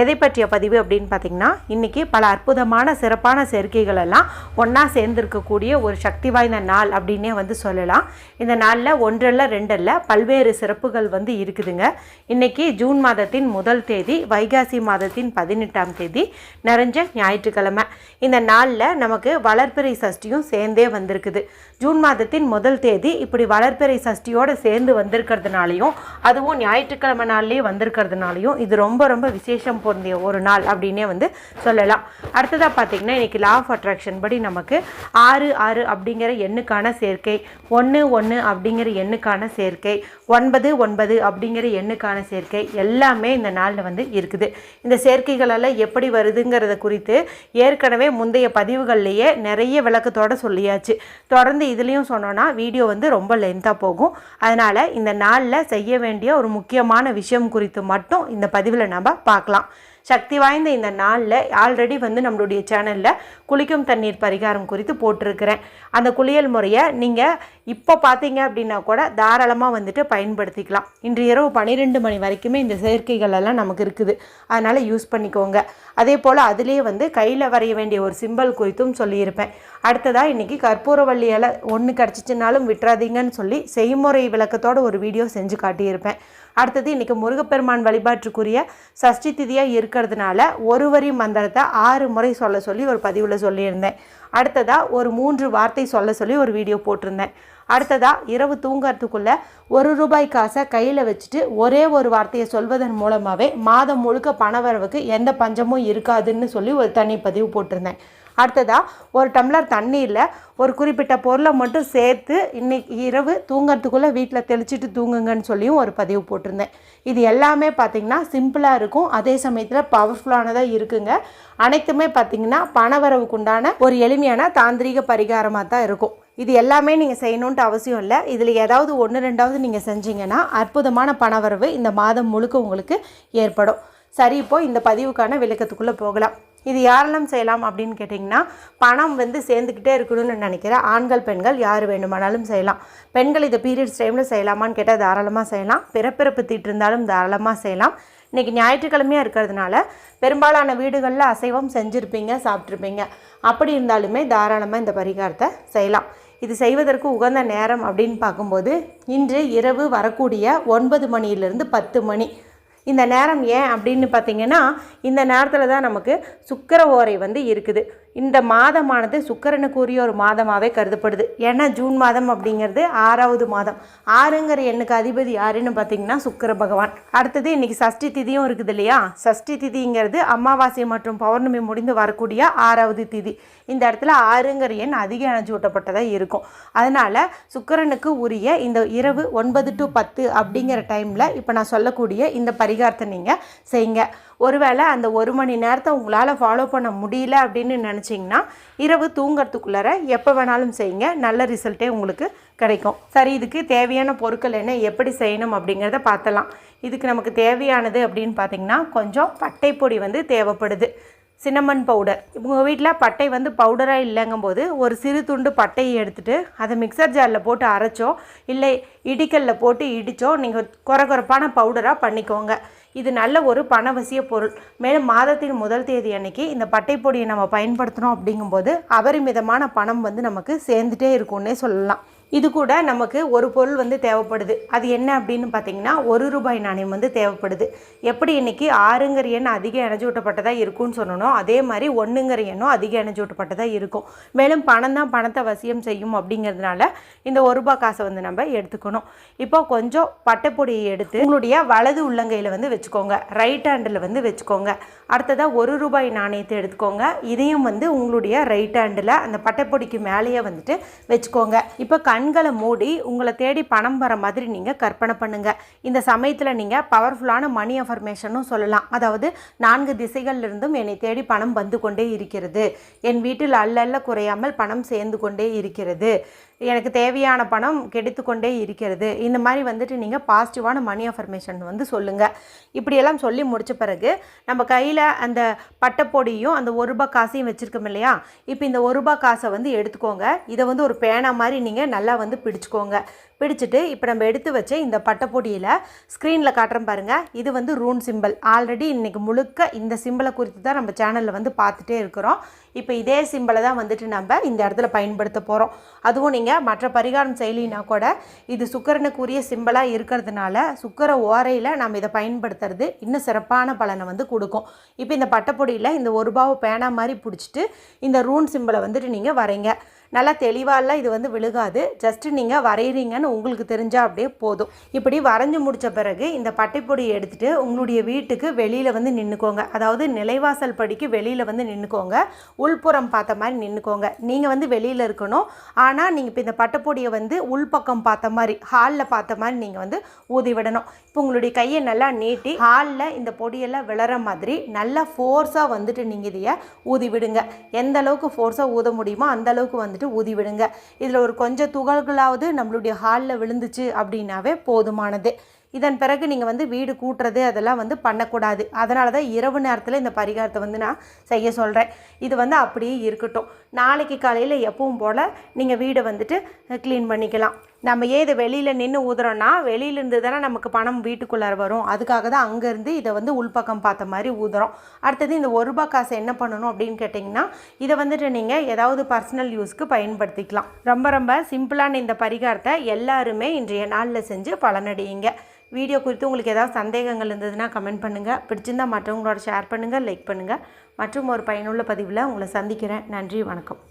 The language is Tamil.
எதை பற்றிய பதிவு அப்படின்னு பார்த்தீங்கன்னா இன்றைக்கி பல அற்புதமான சிறப்பான சேர்க்கைகள் எல்லாம் ஒன்றா சேர்ந்திருக்கக்கூடிய ஒரு சக்தி வாய்ந்த நாள் அப்படின்னே வந்து சொல்லலாம். இந்த நாளில் ஒன்றல்ல ரெண்டல்ல பல்வேறு சிறப்புகள் வந்து இருக்குதுங்க. இன்றைக்கி ஜூன் மாதத்தின் முதல் தேதி வைகாசி மாதத்தின் பதினெட்டாம் தேதி நிறைஞ்ச ஞாயிற்றுக்கிழமை. இந்த நாளில் நமக்கு வளர்ப்பிறை சஷ்டியும் சேர்ந்தே வந்திருக்குது. ஜூன் மாதத்தின் முதல் தேதி இப்படி வளர்ப்பிறை சஷ்டியோடு சேர்ந்து வந்திருக்கிறதுனாலையும் அதுவும் ஞாயிற்றுக்கிழமை நாள்லேயே வந்திருக்கிறதுனாலையும் இது ரொம்ப ரொம்ப விசேஷம் பொருந்திய ஒரு நாள் அப்படின்னே வந்து சொல்லலாம். அடுத்ததாக பார்த்தீங்கன்னா இன்றைக்கி லா ஆஃப் அட்ராக்ஷன் படி நமக்கு ஆறு ஆறு அப்படிங்கிற எண்ணுக்கான சேர்க்கை ஒன்று ஒன்று அப்படிங்கிற எண்ணுக்கான சேர்க்கை ஒன்பது ஒன்பது அப்படிங்கிற எண்ணுக்கான சேர்க்கை எல்லாமே இந்த நாளில் வந்து இருக்குது. இந்த சேர்க்கைகளெல்லாம் எப்படி வருதுங்கிறத குறித்து ஏற்கனவே முந்தைய பதிவுகள்லேயே நிறைய விளக்கத்தோடு சொல்லியாச்சு. தொடர்ந்து இதுலேயும் சொன்னோன்னா வீடியோ வந்து ரொம்ப லென்த்தாக போகும். அதனால் இந்த நாளில் செய்ய வேண்டிய ஒரு முக்கியமான விஷயம் குறித்து மட்டும் இந்த பதிவில் நம்ம பார்க்கலாம். சக்தி வாய்ந்த இந்த நாளில் ஆல்ரெடி வந்து நம்மளுடைய சேனலில் குளிக்கும் தண்ணீர் பரிகாரம் குறித்து போட்டிருக்கிறேன். அந்த குளியல் முறையை நீங்கள் இப்போ பார்த்தீங்க அப்படின்னா கூட தாராளமாக வந்துட்டு பயன்படுத்திக்கலாம். இன்று இரவு பன்னிரெண்டு மணி வரைக்குமே இந்த செயற்கைகள் எல்லாம் நமக்கு இருக்குது. அதனால் யூஸ் பண்ணிக்கோங்க. அதே போல் அதுலேயே வந்து கையில் வரைய வேண்டிய ஒரு சிம்பல் குறித்தும் சொல்லியிருப்பேன். அடுத்ததாக இன்றைக்கி கற்பூரவள்ளி இலை ஒன்று கிடச்சிச்சினாலும் விட்டுறாதீங்கன்னு சொல்லி செய்முறை விளக்கத்தோட ஒரு வீடியோ செஞ்சு காட்டியிருப்பேன். அடுத்தது இன்றைக்கி முருகப்பெருமான் வழிபாட்டுக்குரிய சஷ்டி திதியாக இருக்கிறதுனால ஒரு வரி மந்திரத்தை ஆறு முறை சொல்ல சொல்லி ஒரு பதிவில் சொல்லியிருந்தேன். அடுத்ததாக ஒரு மூன்று வார்த்தை சொல்ல சொல்லி ஒரு வீடியோ போட்டிருந்தேன். அடுத்ததாக இரவு தூங்கறதுக்குள்ளே ஒரு ரூபாய் காசை கையில் வச்சுட்டு ஒரே ஒரு வார்த்தையை சொல்வதன் மூலமாகவே மாதம் முழுக்க பணவரவுக்கு எந்த பஞ்சமும் இருக்காதுன்னு சொல்லி ஒரு தனி பதிவு போட்டிருந்தேன். அடுத்ததாக ஒரு டம்ளர் தண்ணீரில் ஒரு குறிப்பிட்ட பொருளை மட்டும் சேர்த்து இன்னைக்கு இரவு தூங்கிறதுக்குள்ளே வீட்டில் தெளிச்சிட்டு தூங்குங்கன்னு சொல்லியும் ஒரு பதிவு போட்டிருந்தேன். இது எல்லாமே பார்த்திங்கன்னா சிம்பிளாக இருக்கும். அதே சமயத்தில் பவர்ஃபுல்லானதாக இருக்குங்க. அனைத்துமே பார்த்திங்கன்னா பணவரவுக்கு உண்டான ஒரு எளிமையான தாந்திரிக பரிகாரமாக தான் இருக்கும். இது எல்லாமே நீங்கள் செய்யணுன்ட்டு அவசியம் இல்லை. இதில் ஏதாவது ஒன்று ரெண்டாவது நீங்கள் செஞ்சீங்கன்னா அற்புதமான பணவரவு இந்த மாதம் முழுக்க உங்களுக்கு ஏற்படும். சரி இப்போ இந்த பதிவுக்கான விளக்கத்துக்குள்ளே போகலாம். இது யாரெல்லாம் செய்யலாம் அப்படின்னு கேட்டிங்கன்னா பணம் வந்து சேர்ந்துக்கிட்டே இருக்கணும்னு நினைக்கிற ஆண்கள் பெண்கள் யார் வேண்டுமானாலும் செய்யலாம். பெண்கள் இதை பீரியட்ஸ் டைமில் செய்யலாமான்னு கேட்டால் தாராளமாக செய்யலாம். பிறப்பிறப்பு தீட்டு இருந்தாலும் தாராளமாக செய்யலாம். இன்றைக்கி ஞாயிற்றுக்கிழமையாக இருக்கிறதுனால பெரும்பாலான வீடுகளில் அசைவம் செஞ்சுருப்பீங்க சாப்பிட்ருப்பீங்க அப்படி இருந்தாலுமே தாராளமாக இந்த பரிகாரத்தை செய்யலாம். இது செய்வதற்கு உகந்த நேரம் அப்படின்னு பார்க்கும்போது இன்று இரவு வரக்கூடிய ஒன்பது மணியிலிருந்து பத்து மணி. இந்த நேரம் ஏன் அப்படின்னு பார்த்தீங்கன்னா இந்த நேரத்தில் தான் நமக்கு சுக்கர ஓரை வந்து இருக்குது. இந்த மாதமானது சுக்கரனுக்குரிய ஒரு மாதமாகவே கருதப்படுது. ஏன்னா ஜூன் மாதம் அப்படிங்கிறது ஆறாவது மாதம். ஆறுங்கிற எண்ணுக்கு அதிபதி யாருன்னு பார்த்தீங்கன்னா சுக்கர பகவான். அடுத்தது இன்னைக்கு சஷ்டி திதியும் இருக்குது இல்லையா? சஷ்டி திதிங்கிறது அமாவாசை மற்றும் பௌர்ணமி முடிந்து வரக்கூடிய ஆறாவது திதி. இந்த இடத்துல ஆறுங்கிற எண் அதிக அணைஞ்சூட்டப்பட்டதாக இருக்கும். அதனால் சுக்கரனுக்கு உரிய இந்த இரவு ஒன்பது டு பத்து அப்படிங்கிற டைமில் இப்போ நான் சொல்லக்கூடிய இந்த பரிகாரத்தை நீங்கள் செய்யுங்க ஒருவேளை அந்த ஒரு மணி நேரத்தை உங்களால் ஃபாலோ பண்ண முடியல அப்படின்னு நினச்சிங்கன்னா இரவு தூங்கிறதுக்குள்ளார எப்போ வேணாலும் செய்யுங்க. நல்ல ரிசல்ட்டே உங்களுக்கு கிடைக்கும். சரி இதுக்கு தேவையான பொருட்கள் என்ன எப்படி செய்யணும் அப்படிங்கிறத பார்த்தலாம். இதுக்கு நமக்கு தேவையானது அப்படின்னு பார்த்தீங்கன்னா கொஞ்சம் பட்டைப்பொடி வந்து தேவைப்படுது. சின்னமன் பவுடர் உங்கள் வீட்டில் பட்டை வந்து பவுடராக இல்லைங்கும்போது ஒரு சிறு துண்டு பட்டையை எடுத்துகிட்டு அதை மிக்சர் ஜாரில் போட்டு அரைச்சோ இல்லை இடிக்கல்ல போட்டு இடித்தோ நீங்கள் குறை குறைப்பான பவுடராக பண்ணிக்கோங்க. இது நல்ல ஒரு பணவசிய பொருள். மேலும் மாதத்தின் முதல் தேதி அன்னைக்கு இந்த பட்டைப்பொடியை நம்ம பயன்படுத்தினோம் அப்படிங்கும்போது அபரிமிதமான பணம் வந்து நமக்கு சேர்ந்துட்டே இருக்கும்னே சொல்லலாம். இது கூட நமக்கு ஒரு பொருள் வந்து தேவைப்படுது. அது என்ன அப்படின்னு பார்த்தீங்கன்னா ஒரு ரூபாய் நாணயம் வந்து தேவைப்படுது. எப்படி இன்னைக்கு ஆறுங்கிற எண் அதிக எனர்ஜி ஊட்டப்பட்டதாக இருக்கும்னு சொன்னோனோ அதே மாதிரி ஒன்றுங்கிற எண்ணும் அதிக எனர்ஜி ஊட்டப்பட்டதாக இருக்கும். மேலும் பணம் தான் பணத்தை வசியம் செய்யும் அப்படிங்கிறதுனால இந்த ஒரு ரூபாய் காசை வந்து நம்ம எடுத்துக்கணும். இப்போ கொஞ்சம் பட்டைப்பொடியை எடுத்து உங்களுடைய வலது உள்ளங்கையில் வந்து வச்சுக்கோங்க. ரைட் ஹேண்டில் வந்து வச்சுக்கோங்க. அடுத்ததாக ஒரு ரூபாய் நாணயத்தை எடுத்துக்கோங்க. இதையும் வந்து உங்களுடைய ரைட் ஹேண்டில் அந்த பட்டைப்பொடிக்கு மேலேயே வந்துட்டு வச்சுக்கோங்க. இப்போ கண்களை மூடி உங்களை தேடி பணம் வர மாதிரி நீங்கள் கற்பனை பண்ணுங்கள் இந்த சமயத்தில் நீங்கள் பவர்ஃபுல்லான மணி அஃபர்மேஷனும் சொல்லலாம். அதாவது நான்கு திசைகளிலிருந்தும் என்னை தேடி பணம் வந்து கொண்டே இருக்கிறது. என் வீட்டில் அல்லல்ல குறையாமல் பணம் சேர்ந்து கொண்டே இருக்கிறது. எனக்கு தேவையான பணம் கெடுத்துக்கொண்டே இருக்கிறது. இந்த மாதிரி வந்துட்டு நீங்கள் பாசிட்டிவான மணி அஃபர்மேஷன் வந்து சொல்லுங்கள் இப்படியெல்லாம் சொல்லி முடித்த பிறகு நம்ம கையில் அந்த பட்டப்பொடியும் அந்த ஒரு ரூபாய் காசையும் வச்சுருக்கோம் இல்லையா? இப்போ இந்த ஒரு ரூபாய் காசை வந்து எடுத்துக்கோங்க. இதை வந்து ஒரு பேனா மாதிரி நீங்கள் நல்லா வந்து பிடிச்சிக்கோங்க. பிடிச்சிட்டு இப்போ நம்ம எடுத்து வச்ச இந்த பட்டப்பொடியில் ஸ்க்ரீனில் காட்டுறோம் பாருங்கள் இது வந்து ரூன் சிம்பிள் ஆல்ரெடி இன்றைக்கி முழுக்க இந்த சிம்பிளை குறித்து தான் நம்ம சேனலில் வந்து பார்த்துட்டே இருக்கிறோம். இப்போ இதே சிம்பிளை தான் வந்துட்டு நம்ம இந்த இடத்துல பயன்படுத்த போகிறோம் அதுவும் நீங்கள் மற்ற பரிகாரம் செய்யலினா கூட இது சுக்கரனுக்குரிய சிம்பிளாக இருக்கிறதுனால சுக்கர ஓரையில் நம்ம இதை பயன்படுத்துறது இன்னும் சிறப்பான பலனை வந்து கொடுக்கும். இப்போ இந்த பட்டைப்பொடியில் இந்த ஒரு ரூபாவை பேனா மாதிரி பிடிச்சிட்டு இந்த ரூன் சிம்பிளை வந்துட்டு நீங்கள் வரைங்க நல்லா தெளிவாலாம் இது வந்து விழுகாது. ஜஸ்ட்டு நீங்கள் வரைகிறீங்கன்னு உங்களுக்கு தெரிஞ்சால் அப்படியே போதும். இப்படி வரைஞ்சி முடித்த பிறகு இந்த பட்டைப்பொடியை எடுத்துகிட்டு உங்களுடைய வீட்டுக்கு வெளியில் வந்து நின்றுக்கோங்க அதாவது நிலைவாசல் படிக்கு வெளியில் வந்து நின்றுக்கோங்க உள்புறம் பார்த்த மாதிரி நின்றுக்கோங்க நீங்கள் வந்து வெளியில் இருக்கணும். ஆனால் நீங்கள் இப்போ இந்த பட்டைப்பொடியை வந்து உள்பக்கம் பார்த்த மாதிரி ஹாலில் பார்த்த மாதிரி நீங்கள் வந்து ஊதி விடணும். இப்போ உங்களுடைய கையை நல்லா நீட்டி ஹாலில் இந்த பொடியெல்லாம் விளற மாதிரி நல்லா ஃபோர்ஸாக வந்துட்டு நீங்கள் இதையை ஊதி விடுங்க. எந்த அளவுக்கு ஃபோர்ஸாக ஊத முடியுமோ அந்த அளவுக்கு வந்துட்டு ஊதி விடுங்க இதில் ஒரு கொஞ்சம் துகள்களாவது நம்மளுடைய ஹாலில் விழுந்துச்சு அப்படின்னாவே போதுமானது. இதன் பிறகு நீங்கள் வந்து வீடு கூட்டுறது அதெல்லாம் வந்து பண்ணக்கூடாது. அதனால தான் இரவு நேரத்தில் இந்த பரிகாரத்தை வந்து நான் செய்ய சொல்கிறேன் இது வந்து அப்படியே இருக்கட்டும். நாளைக்கு காலையில் எப்பவும் போல் நீங்கள் வீடை வந்துட்டு க்ளீன் பண்ணிக்கலாம். நம்ம ஏன் இதை வெளியில் நின்று ஊதுறோன்னா வெளியிலேருந்து தானே நமக்கு பணம் வீட்டுக்குள்ளார வரும். அதுக்காக தான் அங்கேருந்து இதை வந்து உள்பக்கம் பார்த்த மாதிரி ஊதுறோம். அடுத்தது இந்த ஒரு ரூபாய் காசை என்ன பண்ணணும் அப்படின்னு கேட்டிங்கன்னா இதை வந்துட்டு நீங்கள் ஏதாவது பர்சனல் யூஸ்க்கு பயன்படுத்திக்கலாம். ரொம்ப ரொம்ப சிம்பிளான இந்த பரிகாரத்தை எல்லாருமே இன்றைய நாளில் செஞ்சு பலனடையுங்க. வீடியோ குறித்து உங்களுக்கு ஏதாவது சந்தேகங்கள் இருந்ததுன்னா கமெண்ட் பண்ணுங்கள் பிடிச்சிருந்தா மற்றவங்களோட ஷேர் பண்ணுங்கள் லைக் பண்ணுங்கள் மற்றும் ஒரு பயனுள்ள பதிவில் உங்களை சந்திக்கிறேன். நன்றி வணக்கம்.